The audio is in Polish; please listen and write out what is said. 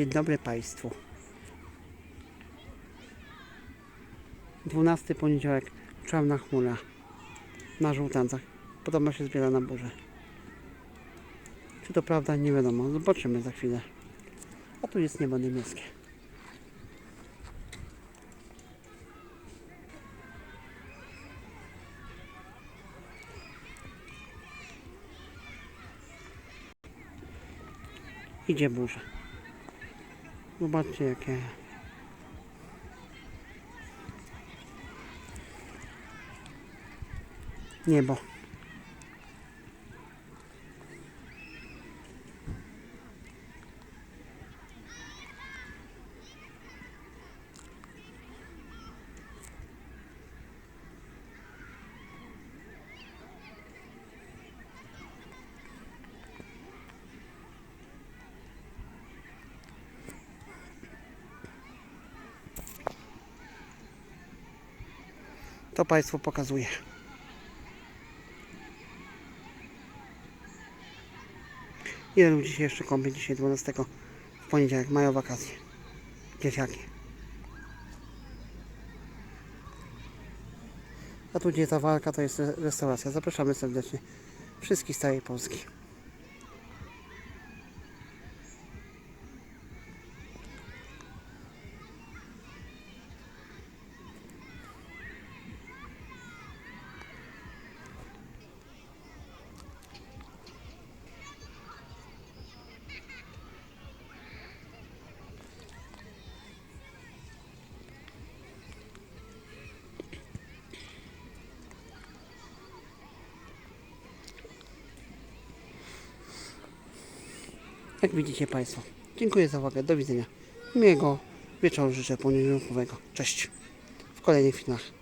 Dzień dobry Państwu. 12 poniedziałek, czarna chmura na żółtancach. Podobno się zbiera na burzę. Czy to prawda? Nie wiadomo. Zobaczymy za chwilę. A tu jest niebo niemieckie. Idzie burza. Zobaczcie jakie niebo. To Państwu pokazuję. Ile ludzi się jeszcze kąpie dzisiaj 12 w poniedziałek, mają wakacje. Dzieciaki. A tu gdzie ta walka to jest re- restauracja. Zapraszamy serdecznie wszystkich z całej Polski. Jak widzicie Państwo. Dziękuję za uwagę. Do widzenia. Miłego wieczoru życzę poniedziałkowego. Cześć. W kolejnych filmach.